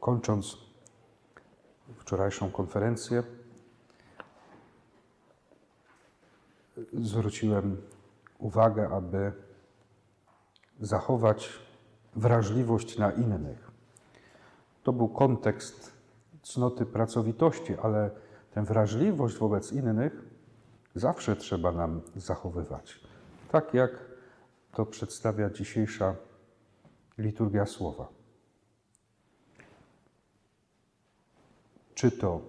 kończąc wczorajszą konferencję, zwróciłem uwagę, aby zachować wrażliwość na innych. To był kontekst cnoty pracowitości, ale tę wrażliwość wobec innych zawsze trzeba nam zachowywać. Tak jak to przedstawia dzisiejsza liturgia słowa. Czy to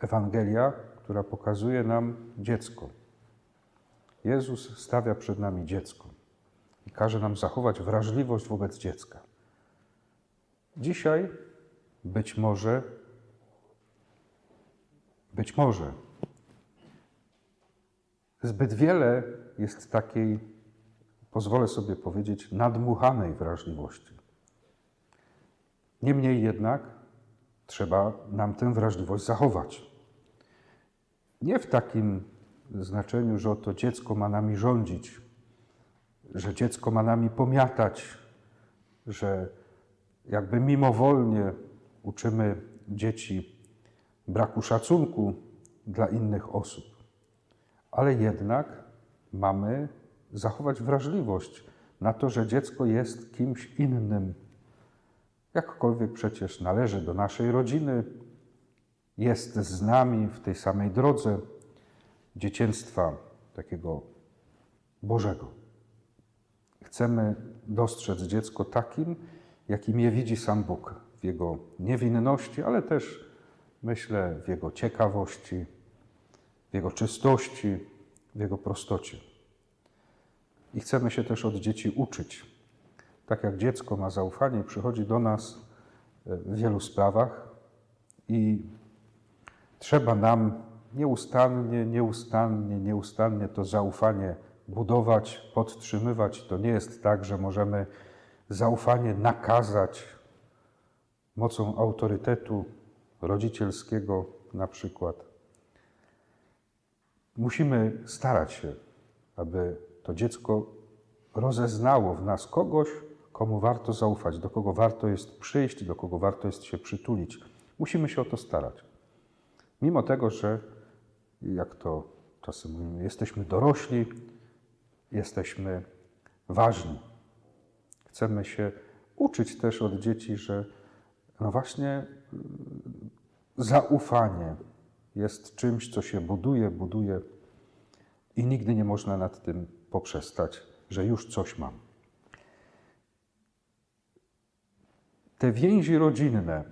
Ewangelia, która pokazuje nam dziecko. Jezus stawia przed nami dziecko i każe nam zachować wrażliwość wobec dziecka. Dzisiaj być może, być może zbyt wiele jest takiej, pozwolę sobie powiedzieć, nadmuchanej wrażliwości. Niemniej jednak trzeba nam tę wrażliwość zachować. Nie w takim znaczeniu, że oto dziecko ma nami rządzić, że dziecko ma nami pomiatać, że jakby mimowolnie uczymy dzieci braku szacunku dla innych osób. Ale jednak mamy zachować wrażliwość na to, że dziecko jest kimś innym. Jakkolwiek przecież należy do naszej rodziny, jest z nami w tej samej drodze dzieciństwa takiego Bożego. Chcemy dostrzec dziecko takim, jakim je widzi sam Bóg, w jego niewinności, ale też myślę w jego ciekawości, w jego czystości, w jego prostocie. I chcemy się też od dzieci uczyć. Tak jak dziecko ma zaufanie przychodzi do nas e, w wielu sprawach i trzeba nam nieustannie, nieustannie, nieustannie to zaufanie budować, podtrzymywać. To nie jest tak, że możemy zaufanie nakazać mocą autorytetu rodzicielskiego na przykład. Musimy starać się, aby to dziecko rozeznało w nas kogoś, komu warto zaufać, do kogo warto jest przyjść, do kogo warto jest się przytulić. Musimy się o to starać. Mimo tego, że jak to czasem mówimy, jesteśmy dorośli, jesteśmy ważni. Chcemy się uczyć też od dzieci, że no właśnie zaufanie jest czymś, co się buduje, buduje i nigdy nie można nad tym poprzestać, że już coś mam. Te więzi rodzinne,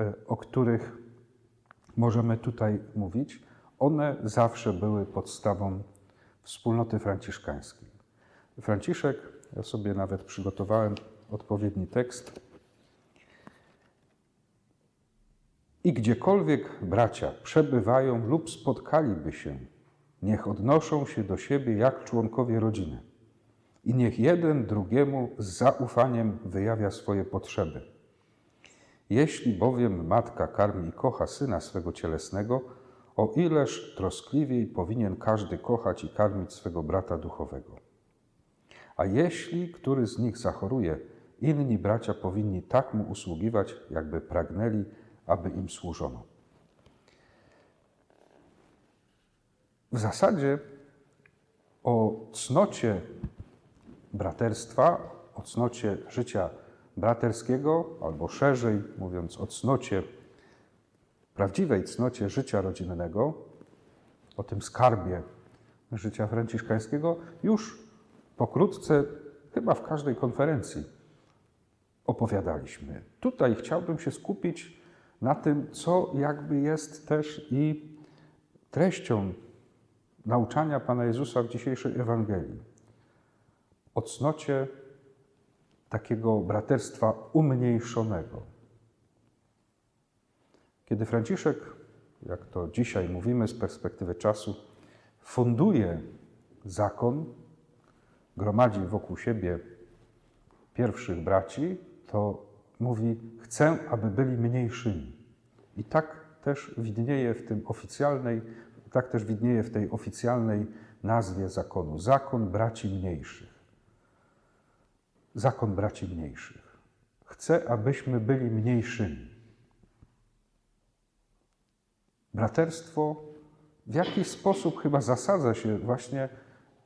e, o których możemy tutaj mówić, one zawsze były podstawą wspólnoty franciszkańskiej. Franciszek, ja sobie nawet przygotowałem odpowiedni tekst. I gdziekolwiek bracia przebywają lub spotkaliby się, niech odnoszą się do siebie jak członkowie rodziny. I niech jeden drugiemu z zaufaniem wyjawia swoje potrzeby. Jeśli bowiem matka karmi i kocha syna swego cielesnego, o ileż troskliwiej powinien każdy kochać i karmić swego brata duchowego. A jeśli który z nich zachoruje, inni bracia powinni tak mu usługiwać, jakby pragnęli, aby im służono. W zasadzie o cnocie braterstwa, o cnocie życia braterskiego, albo szerzej mówiąc o cnocie, prawdziwej cnocie życia rodzinnego, o tym skarbie życia franciszkańskiego, już pokrótce, chyba w każdej konferencji opowiadaliśmy. Tutaj chciałbym się skupić na tym, co jakby jest też i treścią nauczania Pana Jezusa w dzisiejszej Ewangelii. O cnocie takiego braterstwa umniejszonego. Kiedy Franciszek, jak to dzisiaj mówimy z perspektywy czasu, funduje zakon, gromadzi wokół siebie pierwszych braci, to mówi: Chcę, aby byli mniejszymi. I tak też widnieje w tym oficjalnej, tak też widnieje w tej oficjalnej nazwie zakonu. Zakon braci mniejszych zakon braci mniejszych. chce, abyśmy byli mniejszymi. Braterstwo w jakiś sposób chyba zasadza się właśnie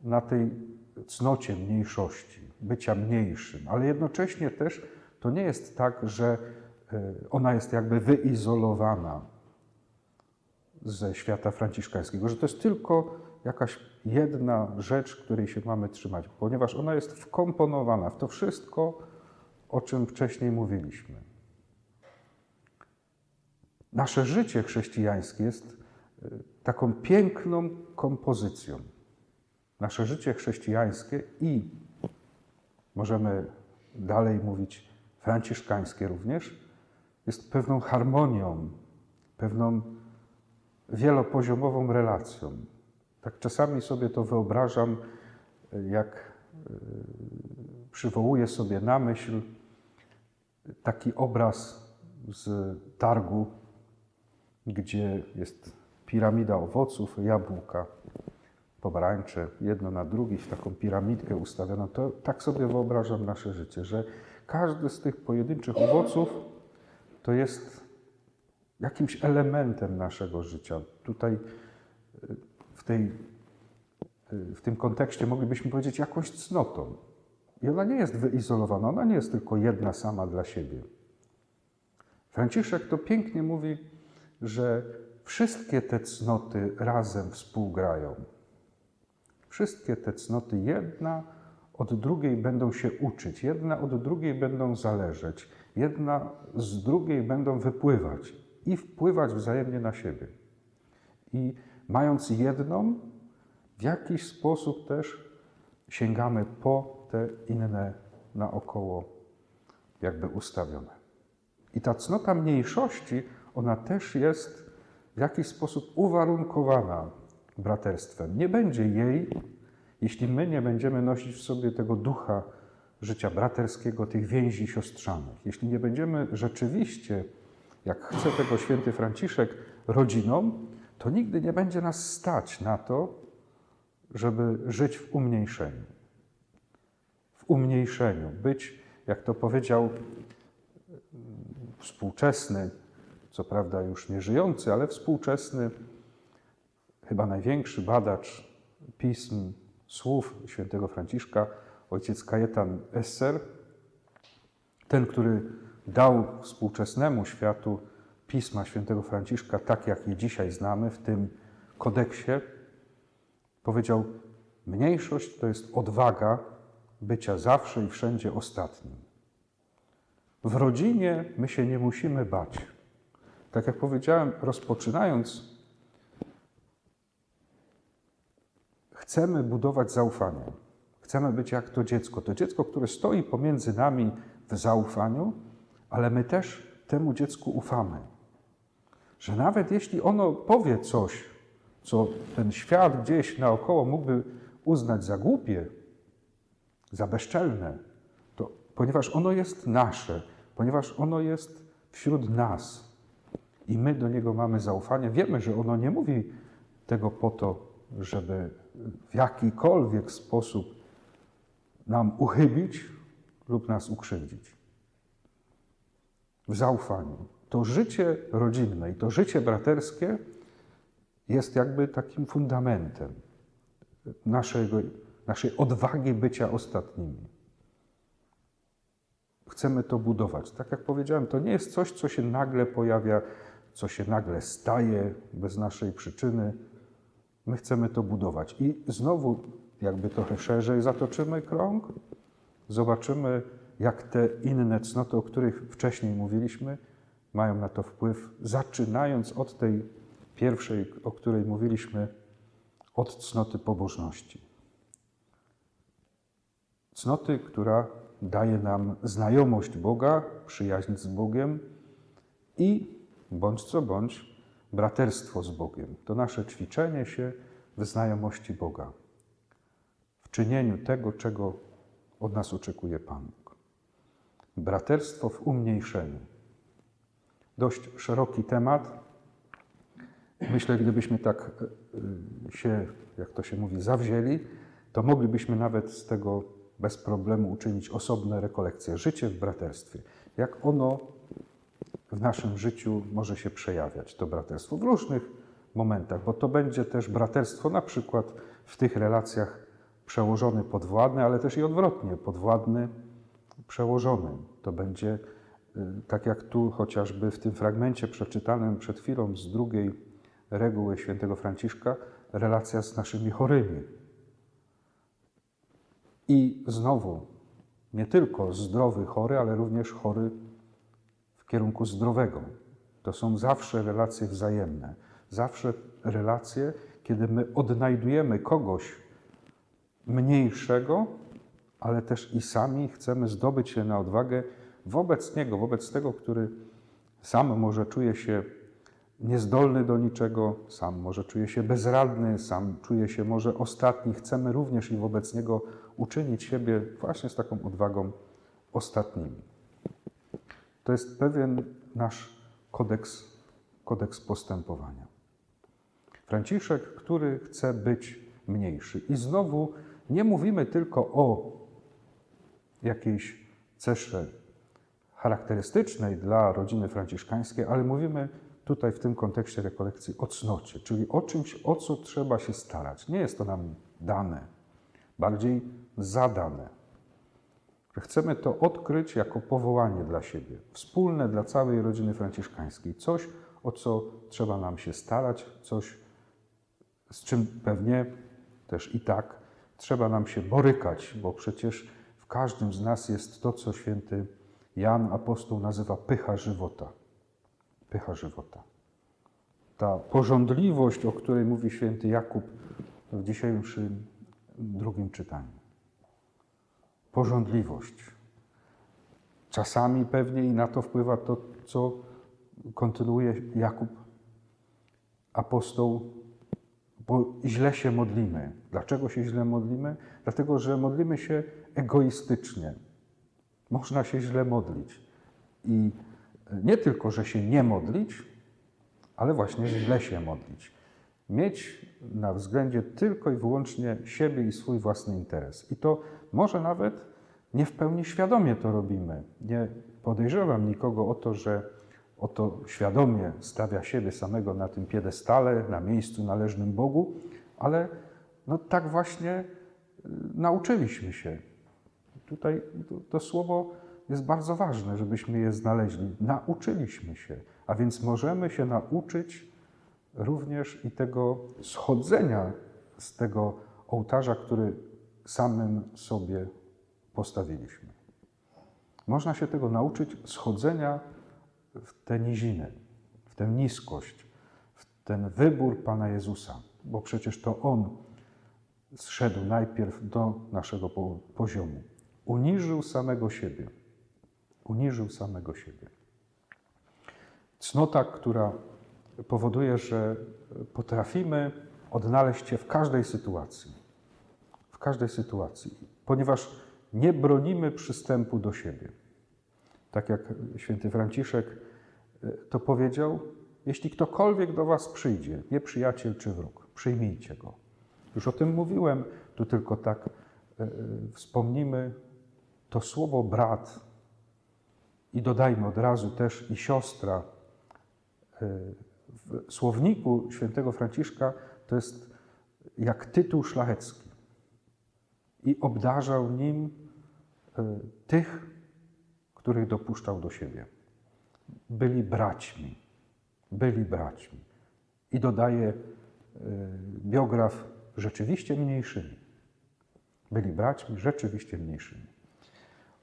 na tej cnocie mniejszości, bycia mniejszym, ale jednocześnie też to nie jest tak, że e, ona jest jakby wyizolowana ze świata franciszkańskiego, że to jest tylko jakaś jedna rzecz, której się mamy trzymać, ponieważ ona jest wkomponowana w to wszystko, o czym wcześniej mówiliśmy. Nasze życie chrześcijańskie jest e, taką piękną kompozycją. Nasze życie chrześcijańskie i możemy dalej mówić franciszkańskie również, jest pewną harmonią, pewną wielopoziomową relacją. Tak czasami sobie to wyobrażam, jak e, przywołuję sobie na myśl taki obraz z targu, gdzie jest piramida owoców, jabłka, pomarańcze, jedno na drugie, w taką piramidkę ustawioną. To tak sobie wyobrażam nasze życie, że każdy z tych pojedynczych owoców to jest jakimś elementem naszego życia. Tutaj y, w, tej, y, w tym kontekście moglibyśmy powiedzieć jakąś cnotą. I ona nie jest wyizolowana, ona nie jest tylko jedna sama dla siebie. Franciszek to pięknie mówi, że wszystkie te cnoty razem współgrają. Wszystkie te cnoty jedna od drugiej będą się uczyć, jedna od drugiej będą zależeć, jedna z drugiej będą wypływać i wpływać wzajemnie na siebie. I mając jedną, w jakiś sposób też sięgamy po te inne naokoło, jakby ustawione. I ta cnota mniejszości, ona też jest w jakiś sposób uwarunkowana braterstwem. Nie będzie jej, jeśli my nie będziemy nosić w sobie tego ducha życia braterskiego, tych więzi siostrzanych. Jeśli nie będziemy rzeczywiście, jak chce tego święty Franciszek, rodziną, to nigdy nie będzie nas stać na to, żeby żyć w umniejszeniu. W umniejszeniu, być, jak to powiedział współczesny, co prawda już nie żyjący, ale współczesny, chyba największy badacz pism, słów świętego Franciszka, ojciec Kajetan Esser, ten, który dał współczesnemu światu pisma świętego Franciszka, tak jak je dzisiaj znamy, w tym kodeksie, powiedział: Mniejszość to jest odwaga bycia zawsze i wszędzie ostatnim. W rodzinie my się nie musimy bać. Tak jak powiedziałem, rozpoczynając, chcemy budować zaufanie. Chcemy być jak to dziecko. To dziecko, które stoi pomiędzy nami w zaufaniu, ale my też temu dziecku ufamy. Że nawet jeśli ono powie coś, co ten świat gdzieś naokoło mógłby uznać za głupie, za bezczelne, to ponieważ ono jest nasze, ponieważ ono jest wśród nas i my do niego mamy zaufanie, wiemy, że ono nie mówi tego po to, żeby w jakikolwiek sposób nam uchybić lub nas ukrzywdzić. W zaufaniu. To życie rodzinne i to życie braterskie jest jakby takim fundamentem naszego, naszej odwagi bycia ostatnimi. Chcemy to budować. Tak jak powiedziałem, to nie jest coś, co się nagle pojawia, co się nagle staje bez naszej przyczyny. My chcemy to budować. I znowu, jakby trochę szerzej zatoczymy krąg, zobaczymy, jak te inne cnoty, o których wcześniej mówiliśmy, mają na to wpływ, zaczynając od tej pierwszej, o której mówiliśmy, od cnoty pobożności. Cnoty, która daje nam znajomość Boga, przyjaźń z Bogiem i bądź co bądź braterstwo z Bogiem. To nasze ćwiczenie się w znajomości Boga, w czynieniu tego, czego od nas oczekuje Pan. Braterstwo w umniejszeniu. Dość szeroki temat. Myślę, gdybyśmy tak e, się, jak to się mówi, zawzięli, to moglibyśmy nawet z tego bez problemu uczynić osobne rekolekcje. Życie w braterstwie. Jak ono w naszym życiu może się przejawiać, to braterstwo, w różnych momentach, bo to będzie też braterstwo na przykład w tych relacjach przełożony podwładny, ale też i odwrotnie, podwładny przełożony. To będzie tak jak tu chociażby w tym fragmencie przeczytanym przed chwilą z drugiej reguły świętego Franciszka, relacja z naszymi chorymi. I znowu, nie tylko zdrowy chory, ale również chory w kierunku zdrowego. To są zawsze relacje wzajemne. Zawsze relacje, kiedy my odnajdujemy kogoś mniejszego, ale też i sami chcemy zdobyć się na odwagę wobec niego, wobec tego, który sam może czuje się niezdolny do niczego, sam może czuje się bezradny, sam czuje się może ostatni. Chcemy również i wobec niego uczynić siebie właśnie z taką odwagą ostatnimi. To jest pewien nasz kodeks, kodeks postępowania. Franciszek, który chce być mniejszy. I znowu nie mówimy tylko o jakiejś cesze charakterystycznej dla rodziny franciszkańskiej, ale mówimy tutaj w tym kontekście rekolekcji o cnocie, czyli o czymś, o co trzeba się starać. Nie jest to nam dane, bardziej zadane. Chcemy to odkryć jako powołanie dla siebie, wspólne dla całej rodziny franciszkańskiej. Coś, o co trzeba nam się starać, coś, z czym pewnie też i tak trzeba nam się borykać, bo przecież w każdym z nas jest to, co święty Jan apostoł nazywa pycha żywota. Pycha żywota. Ta porządliwość, o której mówi święty Jakub w dzisiejszym drugim czytaniu. Porządliwość. Czasami pewnie i na to wpływa to, co kontynuuje Jakub apostoł, bo źle się modlimy. Dlaczego się źle modlimy? Dlatego, że modlimy się egoistycznie. Można się źle modlić. I nie tylko, że się nie modlić, ale właśnie źle się modlić. Mieć na względzie tylko i wyłącznie siebie i swój własny interes. I to może nawet nie w pełni świadomie to robimy. Nie podejrzewam nikogo o to, że oto świadomie stawia siebie samego na tym piedestale, na miejscu należnym Bogu, ale no tak właśnie y, nauczyliśmy się. Tutaj to, to słowo jest bardzo ważne, żebyśmy je znaleźli. Nauczyliśmy się, a więc możemy się nauczyć również i tego schodzenia z tego ołtarza, który samym sobie postawiliśmy. Można się tego nauczyć schodzenia w tę nizinę, w tę niskość, w ten wybór Pana Jezusa, bo przecież to On zszedł najpierw do naszego poziomu. Uniżył samego siebie. Uniżył samego siebie. Cnota, która powoduje, że potrafimy odnaleźć się w każdej sytuacji. W każdej sytuacji, ponieważ nie bronimy przystępu do siebie. Tak jak święty Franciszek e, to powiedział, jeśli ktokolwiek do Was przyjdzie, nie przyjaciel czy wróg, przyjmijcie go. Już o tym mówiłem, tu tylko tak e, e, wspomnimy to słowo brat i dodajmy od razu też i siostra. W słowniku świętego Franciszka to jest jak tytuł szlachecki i obdarzał nim tych, których dopuszczał do siebie. Byli braćmi, byli braćmi. I dodaje y, biograf rzeczywiście mniejszymi. Byli braćmi rzeczywiście mniejszymi.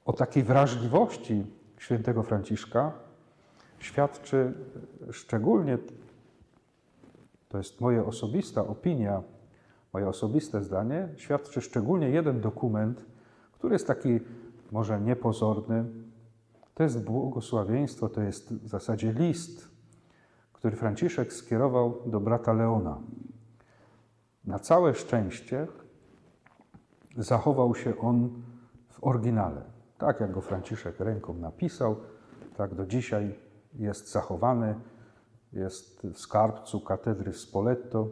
O takiej wrażliwości świętego Franciszka świadczy szczególnie, to jest moja osobista opinia, moje osobiste zdanie, świadczy szczególnie jeden dokument, który jest taki może niepozorny, to jest błogosławieństwo, to jest w zasadzie list, który Franciszek skierował do brata Leona. Na całe szczęście zachował się on w oryginale. Tak jak go Franciszek ręką napisał, tak do dzisiaj jest zachowany, jest w skarbcu katedry w Spoleto.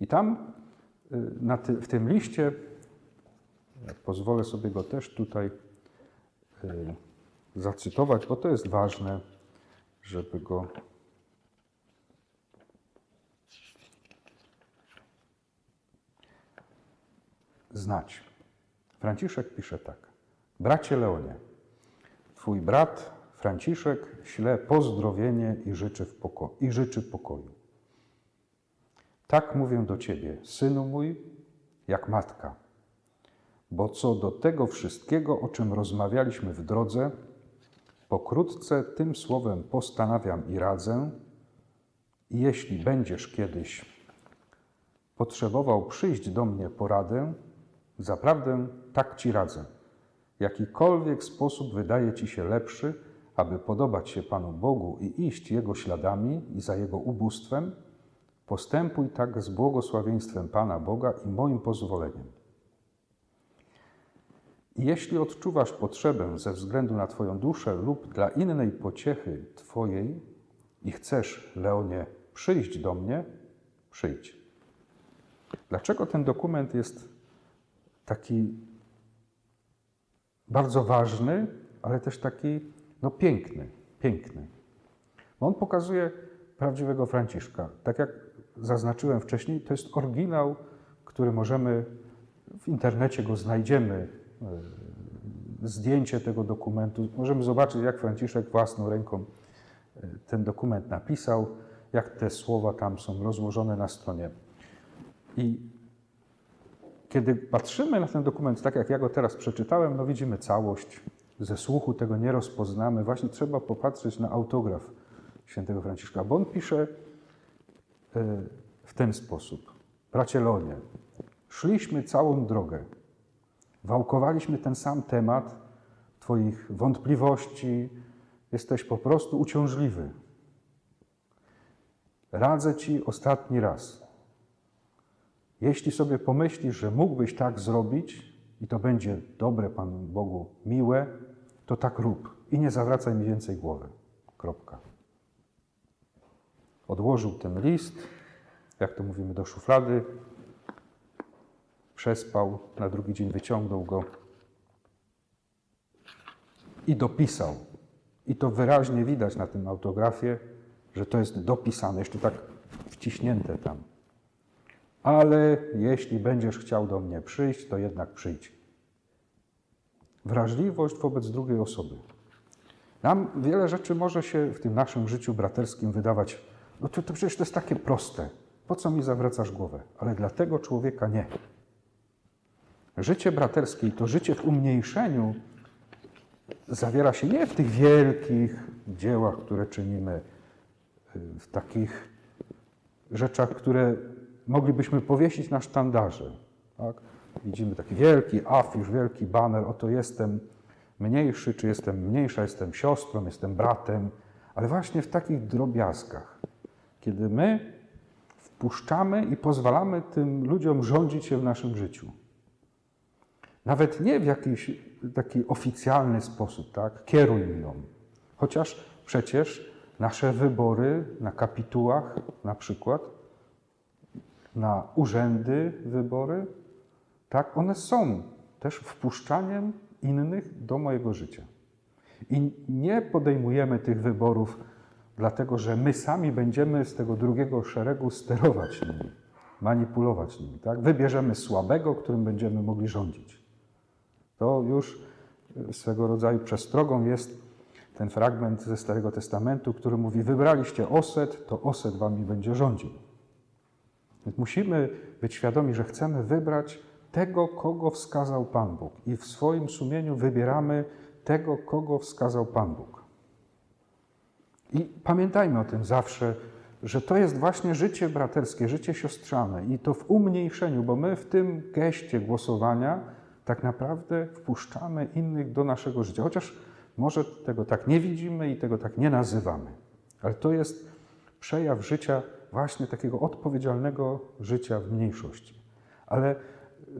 I tam y, ty, w tym liście Ja pozwolę sobie go też tutaj y, zacytować, bo to jest ważne, żeby go znać. Franciszek pisze tak. Bracie Leonie, twój brat Franciszek śle pozdrowienie i życzy, w poko- i życzy pokoju. Tak mówię do ciebie, synu mój, jak matka. Bo co do tego wszystkiego, o czym rozmawialiśmy w drodze, pokrótce tym słowem postanawiam i radzę, i jeśli będziesz kiedyś potrzebował przyjść do mnie poradę, zaprawdę tak ci radzę. Jakikolwiek sposób wydaje ci się lepszy, aby podobać się Panu Bogu i iść Jego śladami i za Jego ubóstwem, postępuj tak z błogosławieństwem Pana Boga i moim pozwoleniem. Jeśli odczuwasz potrzebę ze względu na Twoją duszę lub dla innej pociechy Twojej i chcesz, Leonie, przyjść do mnie, przyjdź. Dlaczego ten dokument jest taki bardzo ważny, ale też taki no, piękny, piękny? Bo on pokazuje prawdziwego Franciszka. Tak jak zaznaczyłem wcześniej, to jest oryginał, który możemy w internecie go znajdziemy. e, Zdjęcie tego dokumentu. Możemy zobaczyć, jak Franciszek własną ręką e, ten dokument napisał, jak te słowa tam są rozłożone na stronie. I kiedy patrzymy na ten dokument, tak jak ja go teraz przeczytałem, no widzimy całość. Ze słuchu tego nie rozpoznamy. Właśnie trzeba popatrzeć na autograf świętego Franciszka, bo on pisze e, w ten sposób. Bracie Lonie, szliśmy całą drogę. Wałkowaliśmy ten sam temat Twoich wątpliwości. Jesteś po prostu uciążliwy. Radzę Ci ostatni raz. Jeśli sobie pomyślisz, że mógłbyś tak zrobić i to będzie dobre Panu Bogu miłe, to tak rób i nie zawracaj mi więcej głowy. Kropka. Odłożył ten list, jak to mówimy, do szuflady, przespał, na drugi dzień wyciągnął go i dopisał. I to wyraźnie widać na tym autografie, że to jest dopisane, jeszcze tak wciśnięte tam. Ale jeśli będziesz chciał do mnie przyjść, to jednak przyjdź. Wrażliwość wobec drugiej osoby. Nam wiele rzeczy może się w tym naszym życiu braterskim wydawać, no to, to przecież to jest takie proste. Po co mi zawracasz głowę? Ale dla tego człowieka nie. Życie braterskie i to życie w umniejszeniu zawiera się nie w tych wielkich dziełach, które czynimy, y, w takich rzeczach, które moglibyśmy powiesić na sztandarze. Tak? Widzimy taki wielki afisz, wielki baner, oto jestem mniejszy, czy jestem mniejsza, jestem siostrą, jestem bratem, ale właśnie w takich drobiazgach, kiedy my wpuszczamy i pozwalamy tym ludziom rządzić się w naszym życiu. Nawet nie w jakiś taki oficjalny sposób, tak? Kieruj mną. Chociaż przecież nasze wybory na kapitułach, na przykład, na urzędy wybory, tak, one są też wpuszczaniem innych do mojego życia. I nie podejmujemy tych wyborów dlatego, że my sami będziemy z tego drugiego szeregu sterować nimi, manipulować nimi. Tak? Wybierzemy słabego, którym będziemy mogli rządzić. To już swego rodzaju przestrogą jest ten fragment ze Starego Testamentu, który mówi: Wybraliście oset, to oset wami będzie rządził. Więc musimy być świadomi, że chcemy wybrać tego, kogo wskazał Pan Bóg. I w swoim sumieniu wybieramy tego, kogo wskazał Pan Bóg. I pamiętajmy o tym zawsze, że to jest właśnie życie braterskie, życie siostrzane i to w umniejszeniu, bo my w tym geście głosowania tak naprawdę wpuszczamy innych do naszego życia. Chociaż może tego tak nie widzimy i tego tak nie nazywamy. Ale to jest przejaw życia właśnie takiego odpowiedzialnego życia w mniejszości. Ale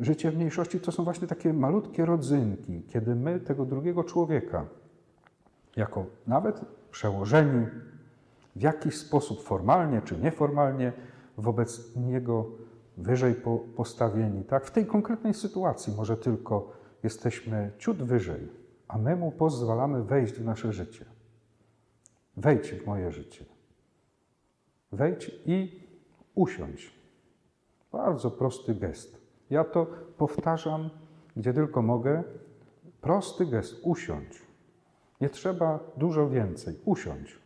życie w mniejszości to są właśnie takie malutkie rodzynki, kiedy my tego drugiego człowieka, jako nawet przełożeni, w jakiś sposób formalnie czy nieformalnie wobec niego wyżej po, postawieni. Tak? W tej konkretnej sytuacji może tylko jesteśmy ciut wyżej, a my mu pozwalamy wejść w nasze życie. Wejdź w moje życie. Wejdź i usiądź. Bardzo prosty gest. Ja to powtarzam, gdzie tylko mogę. Prosty gest. Usiądź. Nie trzeba dużo więcej. Usiądź.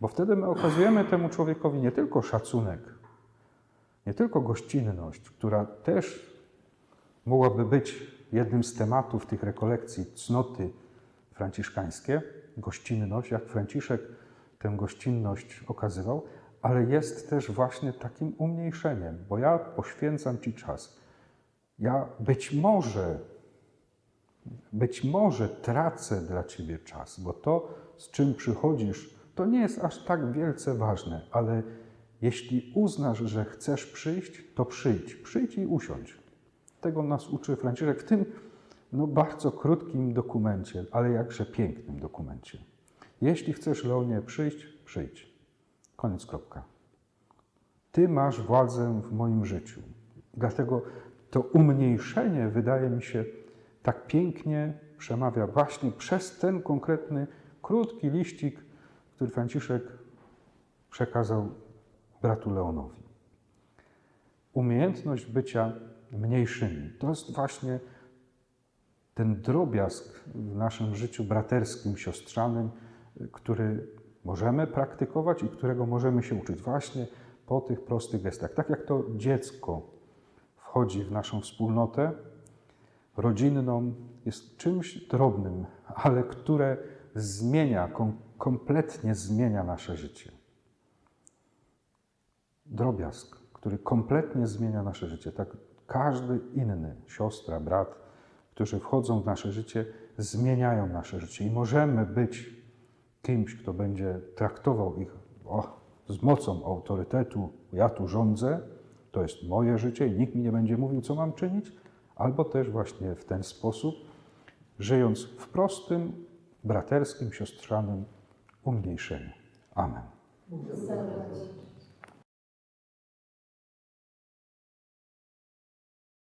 Bo wtedy my okazujemy temu człowiekowi nie tylko szacunek, nie tylko gościnność, która też mogłaby być jednym z tematów tych rekolekcji cnoty franciszkańskie, gościnność, jak Franciszek tę gościnność okazywał, ale jest też właśnie takim umniejszeniem, bo ja poświęcam Ci czas. Ja być może, być może tracę dla Ciebie czas, bo to, z czym przychodzisz, to nie jest aż tak wielce ważne, ale jeśli uznasz, że chcesz przyjść, to przyjdź. Przyjdź i usiądź. Tego nas uczy Franciszek w tym no, bardzo krótkim dokumencie, ale jakże pięknym dokumencie. Jeśli chcesz, Leonie, przyjść, przyjdź. Koniec, kropka. Ty masz władzę w moim życiu. Dlatego to umniejszenie wydaje mi się tak pięknie przemawia właśnie przez ten konkretny, krótki liścik, który Franciszek przekazał bratu Leonowi. Umiejętność bycia mniejszymi to jest właśnie ten drobiazg w naszym życiu braterskim, siostrzanym, który możemy praktykować i którego możemy się uczyć właśnie po tych prostych gestach. Tak jak to dziecko wchodzi w naszą wspólnotę rodzinną, jest czymś drobnym, ale które zmienia, kom kompletnie zmienia nasze życie. Drobiazg, który kompletnie zmienia nasze życie. Tak każdy inny, siostra, brat, którzy wchodzą w nasze życie, zmieniają nasze życie. I możemy być kimś, kto będzie traktował ich o, z mocą autorytetu, ja tu rządzę, to jest moje życie i nikt mi nie będzie mówił, co mam czynić, albo też właśnie w ten sposób, żyjąc w prostym, braterskim, siostrzanym umniejszeniu. Amen.